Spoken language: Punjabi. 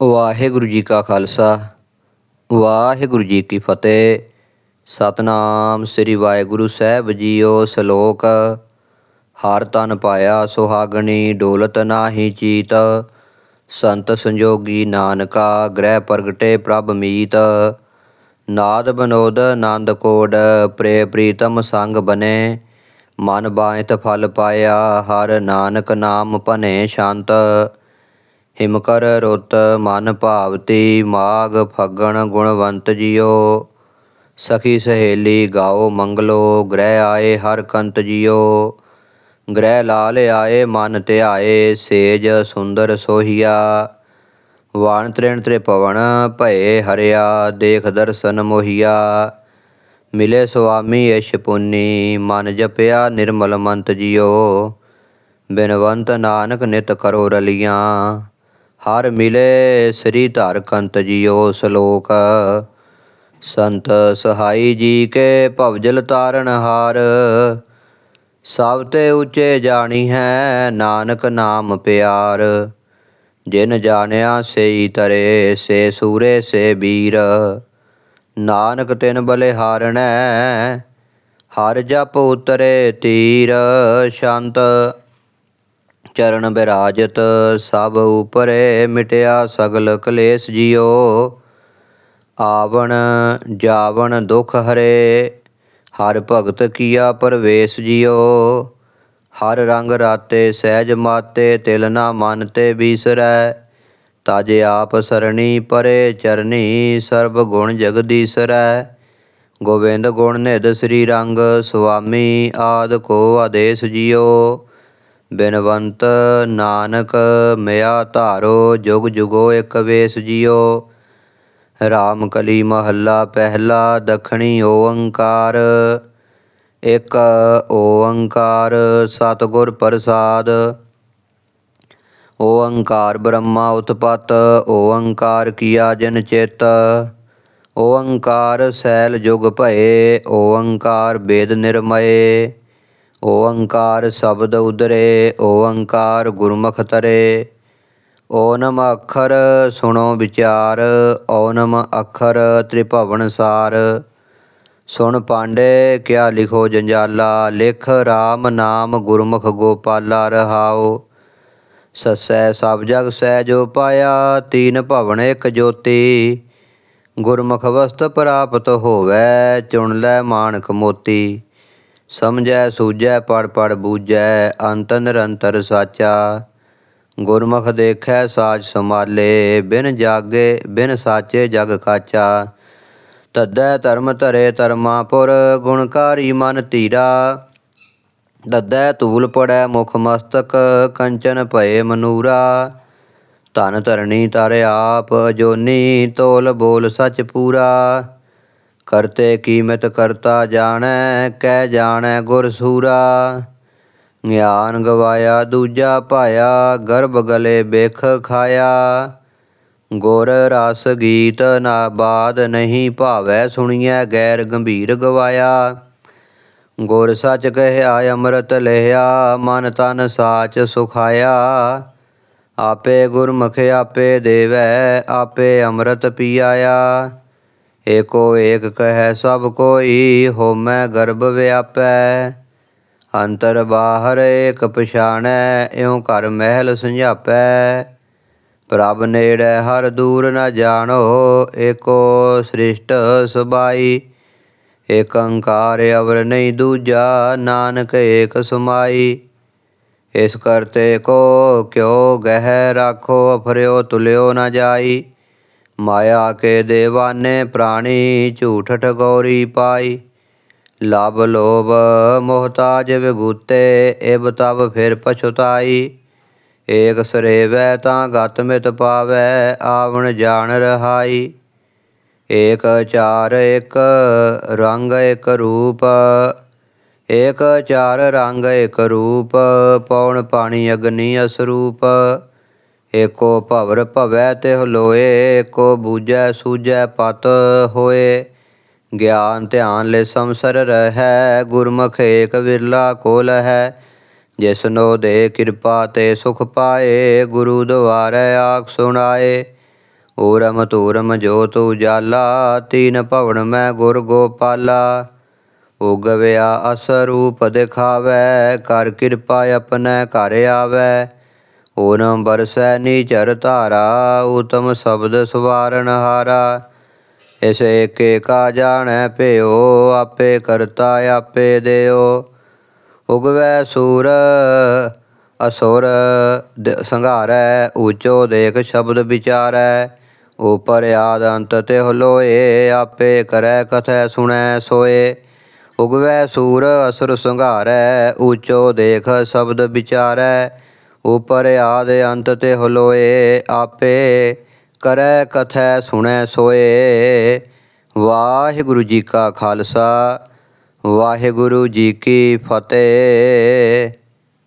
ਵਾਹਿਗੁਰੂ ਜੀ ਕਾ ਖਾਲਸਾ, ਵਾਹਿਗੁਰੂ ਜੀ ਕੀ ਫਤਿਹ। ਸਤਨਾਮ ਸ੍ਰੀ ਵਾਹਿਗੁਰੂ ਸਾਹਿਬ ਜੀਓ ਸ਼ਲੋਕ। ਹਰ ਤਨ ਪਾਇਆ ਸੁਹਾਗਣੀ, ਡੋਲਤ ਨਾਹੀ ਚੀਤ। ਸੰਤ ਸੰਜੋਗੀ ਨਾਨਕਾ, ਗ੍ਰਹਿ ਪ੍ਰਗਟੇ ਪ੍ਰਭ ਮੀਤ। ਨਾਦ ਬਨੋਦ ਆਨੰਦ ਕੋਡ, ਪ੍ਰੇ ਪ੍ਰੀਤਮ ਸੰਗ ਬਨੇ। ਮਨ ਬਾਇਤ ਫਲ ਪਾਇਆ, ਹਰ ਨਾਨਕ ਨਾਮ ਭਨੇ ਸ਼ਾਂਤ। ਹਿਮਕਰ ਰੁੱਤ ਮਨ ਭਾਵਤੀ, ਮਾਘ ਫੱਗਣ ਗੁਣਵੰਤ ਜੀਓ। ਸਖੀ ਸਹੇਲੀ ਗਾਓ ਮੰਗਲੋ, ਗ੍ਰਹਿ ਆਏ ਹਰ ਕੰਤ ਜੀਓ। ਗ੍ਰਹਿ ਲਾਲ ਆਏ, ਮਨ ਧਿਆਏ, ਸੇਜ ਸੁੰਦਰ ਸੋਹੀਆ। ਵਾਣ ਤ੍ਰਿਣ ਤ੍ਰਿਪਵਨ ਭਏ ਹਰਿਆ, ਦੇਖ ਦਰਸ਼ਨ ਮੋਹੀਆ। ਮਿਲੇ ਸੁਆਮੀ ਯਸ਼ ਪੁੰਨੀ, ਮਨ ਜਪਿਆ ਨਿਰਮਲ ਮੰਤ ਜਿਓ। ਬਿਨਵੰਤ ਨਾਨਕ ਨਿਤ ਕਰੋ ਰਲੀਆਂ। ਹਰ ਮਿਲੇ ਸ੍ਰੀ ਧਰਕੰਤ ਜੀਓ ਸ਼ਲੋਕ। ਸੰਤ ਸਹਾਈ ਜੀ ਕੇ ਭਵਜਲ ਤਾਰਨ ਹਾਰ। ਸਭ ਤੇ ਉੱਚੇ ਜਾਣੀ ਹੈ ਨਾਨਕ ਨਾਮ ਪਿਆਰ। ਜਿਨ ਜਾਣਿਆ ਸੇਈ ਤਰੇ, ਸੇ ਸੂਰੇ, ਸੇ ਬੀਰ। ਨਾਨਕ ਤਿਨ ਬਲੇ ਹਾਰਣੈ ਹਰ ਜਪ ਉਤਰੇ ਤੀਰ। ਸੰਤ ਚਰਨ ਬਿਰਾਜਤ ਸਭ ਉਪਰੇ ਮਿਟਿਆ ਸਗਲ ਕਲੇਸ਼ ਜਿਓ ਆਵਣ ਜਾਵਣ ਦੁਖ ਹਰੇ, ਹਰ ਭਗਤ ਕੀਆ ਪਰਵੇਸ਼ ਜਿਓ ਹਰ ਰੰਗ ਰਾਤੇ ਸਹਿਜ ਮਾਤੇ, ਤਿਲ ਨਾ ਮਨ ਤੇ ਬੀਸਰੈ। ਤਜ ਆਪ ਸਰਣੀ ਪਰੇ ਚਰਨੀ ਸਰਬ ਗੁਣ ਜਗਦੀਸਰੈ ਗੋਬਿੰਦ ਗੁਣ ਨਿਧ ਸ੍ਰੀ ਰੰਗ ਸੁਆਮੀ, ਆਦ ਕੋ ਆਦੇਸ਼ ਜਿਓ ਬਿਨਵੰਤ ਨਾਨਕ, ਮਿਆ ਧਾਰੋ, ਜੁਗ ਜੁਗੋ ਇਕ ਵੇਸ ਜਿਓ। ਰਾਮ ਕਲੀ ਮਹੱਲਾ ਪਹਿਲਾ, ਦਖਣੀ ਓੰਕਾਰ। ਇੱਕ ਓੰਕਾਰ, ਸਤਿਗੁਰ ਪ੍ਰਸਾਦ। ਓੰਕਾਰ ਬ੍ਰਹਮਾ ਉਤਪਤ, ਓੰਕਾਰ ਕੀਆ ਜਨ ਚਿਤ। ਓੰਕਾਰ ਸੈਲ ਜੁਗ ਭਏ, ਓੰਕਾਰ ਵੇਦ ਨਿਰਮਏ। ਓੰਕਾਰ ਸ਼ਬਦ ਉਦਰੇ, ਓੰਕਾਰ ਗੁਰਮੁਖ ਤਰੇ। ਓਨਮ ਅੱਖਰ ਸੁਣੋ ਵਿਚਾਰ, ਓਨਮ ਅੱਖਰ ਤ੍ਰਿਭਵਨ ਸਾਰ। ਸੁਣ ਪਾਂਡੇ, ਕਿਆ ਲਿਖੋ ਜੰਜਾਲਾ, ਲਿਖ RAM ਨਾਮ ਗੁਰਮੁਖ ਗੋਪਾਲਾ ਰਹਾਓ ਸਸੈ ਸਭ ਜਗ ਸਹਿ ਜੋ ਪਾਇਆ, ਤੀਨ ਭਵਨ ਇਕ ਜੋਤੀ। ਗੁਰਮੁਖ ਵਸਤ ਪ੍ਰਾਪਤ ਹੋਵੈ, ਚੁਣ ਲੈ ਮਾਨਕ ਮੋਤੀ। ਸਮਝੈ, ਸੂਝੈ ਪੜ ਪੜ ਬੂਝੈ, ਅੰਤ ਨਿਰੰਤਰ ਸਾਚਾ। ਗੁਰਮੁਖ ਦੇਖੈ, ਸਾਚ ਸਮਾਲੇ ਬਿਨ ਜਾਗੇ, ਬਿਨ ਸਾਚੇ ਜਗ ਕਾਚਾ। ਤਦੈ ਧਰਮ ਧਰੇ ਧਰਮਾਪੁਰ, ਗੁਣਕਾਰੀ ਮਨ ਧੀਰਾ। ਤਦੈ ਤੂਲ ਪੜੈ ਮੁਖ ਮਸਤਕ, ਕੰਚਨ ਭਏ ਮਨੂਰਾ। ਧਨ ਧਰਣੀ ਤਰ ਆਪ, ਜੋਨੀ ਤੋਲ ਬੋਲ ਸਚ ਪੂਰਾ। ਕਰਤੇ ਕੀਮਤ ਕਰਤਾ ਜਾਣੈ, ਕਹਿ ਜਾਣੈ ਗੁਰ ਸੂਰਾ। ਗਿਆਨ ਗਵਾਇਆ ਦੂਜਾ ਪਾਇਆ ਗਰਭ ਗਲੇ ਬਿਖ ਖਾਇਆ। ਗੁਰ ਰਸ ਗੀਤ ਨਾ ਬਾਦ ਨਹੀਂ ਭਾਵੈ, ਸੁਣੀਐ ਗੈਰ ਗੰਭੀਰ ਗਵਾਇਆ। ਗੁਰ ਸੱਚ ਕਹਿਆ, ਅੰਮ੍ਰਿਤ ਲਿਆ, ਮਨ ਤਨ ਸਾਚ ਸੁਖਾਇਆ। ਆਪੇ ਗੁਰਮੁਖ ਆਪੇ ਦੇਵੈ, ਆਪੇ ਅੰਮ੍ਰਿਤ ਪੀਆਇਆ। ਏਕੋ ਏਕ ਕਹੈ ਸਭ ਕੋਈ, ਹੋਮੈ ਗਰਭ ਵਿਆਪੈ। ਅੰਤਰ ਬਾਹਰ ਏਕ ਪਛਾਣੈ, ਇਉ ਘਰ ਮਹਿਲ ਸੰਝਾਪੈ। ਪ੍ਰਭ ਨੇੜੈ ਹਰ ਦੂਰ ਨ ਜਾਣੋ, ਏਕੋ ਸ੍ਰਿਸ਼ਟ ਸੁਬਾਈ। ਏਕ ਅੰਕਾਰ ਅਵਰ ਨਹੀਂ ਦੂਜਾ, ਨਾਨਕ ਏਕ ਸੁਮਾਈ। ਇਸ ਕਰਤੇ ਕੋ ਕਿਉ ਗਹਿ ਰਾਖੋ, ਅਫਰਿਓ ਤੁਲਿਓ ਨ ਜਾਈ। ਮਾਇਆ ਕੇ ਦੇਵਾਨੇ ਪ੍ਰਾਣੀ ਝੂਠ ਠਗੋਰੀ ਪਾਈ। ਲਬ ਲੋਭ ਮੋਹਤਾਜ ਵਿਗੂਤੇ ਇਬ ਤਬ ਫਿਰ ਪਛੁਤਾਈ। ਏਕ ਸਰੇਵੈ ਤਾਂ ਗਤ ਮਿਤ ਪਾਵੈ, ਆਵਣ ਜਾਣ ਰਹਾਈ। ਏਕ ਚਾਰ ਇੱਕ ਰੰਗ ਇਕ ਰੂਪ, ਏਕ ਚਾਰ ਰੰਗ ਇਕ ਰੂਪ ਪੌਣ ਪਾਣੀ ਅਗਨੀ ਅਸਰੂਪ। ਏਕੋ ਭਵਰ ਭਵੈ ਤਿਹ ਲੋਏ, ਏਕੋ ਬੂਝੈ ਸੂਝੈ ਪਤ ਹੋਏ। ਗਿਆਨ ਧਿਆਨ ਲੈ ਸੰਸਰ ਰਹੈ, ਗੁਰਮੁਖ ਏਕ ਵਿਰਲਾ ਕੋਲ ਹੈ। ਜਿਸਨੋ ਦੇ ਕਿਰਪਾ ਤੇ ਸੁਖ ਪਾਏ, ਗੁਰੂ ਦੁਆਰੇ ਆਖ ਸੁਣਾਏ। ਊਰਮ ਤੂਰਮ ਜੋਤ ਉਜਾਲਾ, ਤੀਨ ਭਵਨ ਮੈਂ ਗੁਰ ਗੋਪਾਲਾ। ਉਗਵਿਆ ਅਸਰੂਪ ਦਿਖਾਵੈ, ਕਰ ਕਿਰਪਾ ਆਪਣੈ ਘਰ ਆਵੈ। ਪੂਨਮ ਬਰਸੈ ਨੀਚਰ ਧਾਰਾ, ਉਤਮ ਸ਼ਬਦ ਸਵਾਰਨ ਹਾਰਾ। ਇਸ ਏਕੇ ਕਾ ਜਾਣੈ ਭਿਓ, ਆਪੇ ਕਰਤਾ ਆਪੇ ਦਿਓ। ਉਗਵੈ ਸੂਰ, ਅਸੁਰ ਦ- ਸੰਘਾਰੈ, ਊਚੋ ਦੇਖ ਸ਼ਬਦ ਵਿਚਾਰੈ। ਉਪਰ ਆਦ ਅੰਤ ਤੇ ਹਲੋਏ ਆਪੇ ਕਰੈ ਕਥੈ ਸੁਣੈ ਸੋਏ। ਉਗਵੈ ਸੂਰ, ਅਸੁਰ ਸੰਘਾਰੈ, ਊਚੋ ਦੇਖ ਸ਼ਬਦ ਵਿਚਾਰੈ। ਉਪਰ ਆਦ ਅੰਤ ਤੇ ਹਲੋਏ, ਆਪੇ ਕਰੈ ਕਥੈ ਸੁਣੈ ਸੋਏ। ਵਾਹਿਗੁਰੂ ਜੀ ਕਾ ਖਾਲਸਾ, ਵਾਹਿਗੁਰੂ ਜੀ ਕੀ ਫਤਿਹ।